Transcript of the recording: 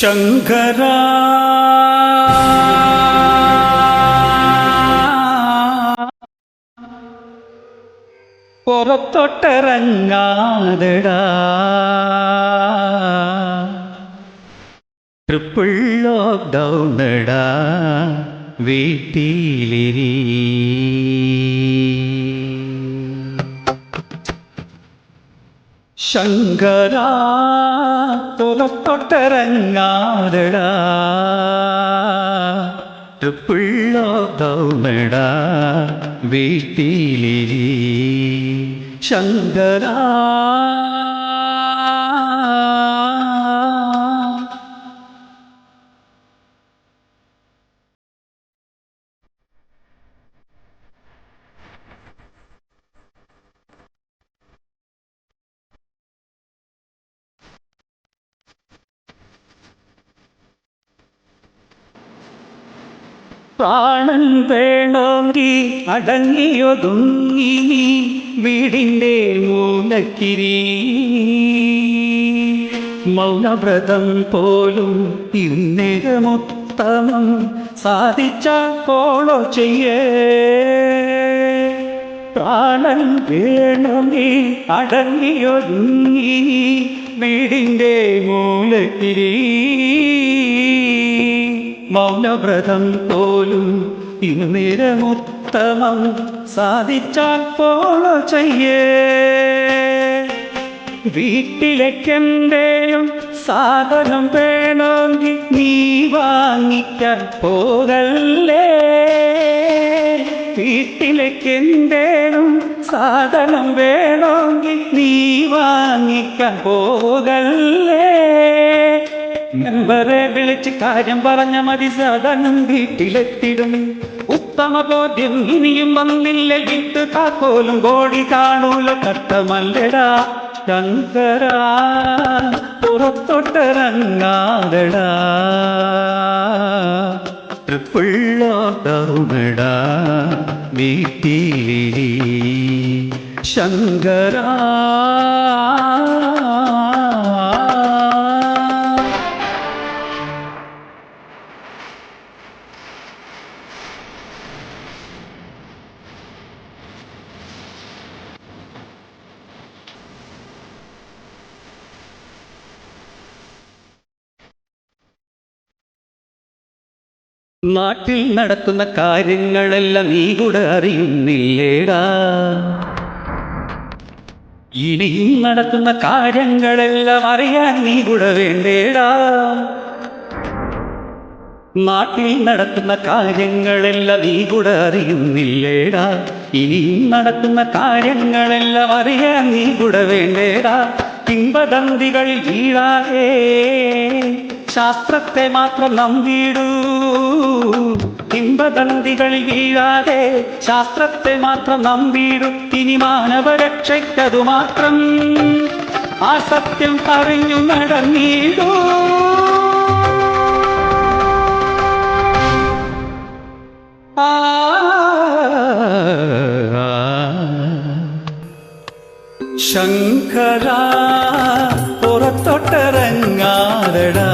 ശങ്കര. പുറത്തൊട്ടിറങ്ങാതിടാ. ട്രിപ്പിൾ ലോക്ക്ഡൗണടാ വീട്ടിലിരി. ശങ്കര പുറത്തോട്ടിറങ്ങാതെടാ ട്രിപ്പിൾ ലോക്ക്ഡൗണടാ വീട്ടിലിരി. ശങ്കര പ്രാണൻ വേണമെങ്കിൽ അടങ്ങിയൊതുങ്ങി വീടിന്റെ മൂലക്കിരി. മൗനവ്രതം പോലും ഇന്നേരമുത്തമം സാധിച്ച കോളോ ചെയ്യേ. പ്രാണൻ വേണമെങ്കിൽ അടങ്ങിയൊതുങ്ങി വീടിന്റെ മൂലക്കിരി. മൗനവ്രതം തോലും ഇന്ന് നിരമുത്തമം സാധിച്ചാൽ പോളോ ചെയ്യേ? വീട്ടിലേക്കെന്തേയും സാധനം വേണമെങ്കിൽ നീ വാങ്ങിക്കാൻ പോകല്ലേ? വീട്ടിലേക്കെന്തേലും സാധനം വേണമെങ്കിൽ നീ വാങ്ങിക്കാൻ പോകല്ലേ? മെമ്പറെ വിളിച്ച് കാര്യം പറഞ്ഞ മതി സാധനം വീട്ടിലെത്തിടും. ഉത്തമ ബോധ്യം ഇനിയും വന്നില്ല. വിട്ട് താക്കോലും കോടി കാണൂല. കട്ടമല്ലടാ ശങ്കര പുറത്തോട്ടിറങ്ങാതടാ. ട്രിപ്പിൾ വീട്ടിലി ശങ്കര. നാട്ടിൽ നടക്കുന്ന കാര്യങ്ങളെല്ലാം നീ കൂടെ അറിയുന്നില്ലേടാ. ഇനിയും നടക്കുന്ന കാര്യങ്ങളെല്ലാം അറിയാൻ നീ കൂടെ വേണ്ടേടാ. നാട്ടിൽ നടക്കുന്ന കാര്യങ്ങളെല്ലാം നീ കൂടെ അറിയുന്നില്ലേടാ. ഇനിയും നടക്കുന്ന കാര്യങ്ങളെല്ലാം അറിയാൻ നീ കൂടെ വേണ്ടേടാ. കിംബദന്തികൾ വീഴാതെ ശാസ്ത്രത്തെ മാത്രം നമ്പിടൂ കിംബദന്തികൾ വീഴാതെ ശാസ്ത്രത്തെ മാത്രം നമ്പിടൂ ഇനി മാനവരക്ഷയ്ക്കതു മാത്രം ആ സത്യം പറഞ്ഞു നടന്നിടൂ. ശങ്കര പുറത്തോട്ടിറങ്ങാറടാ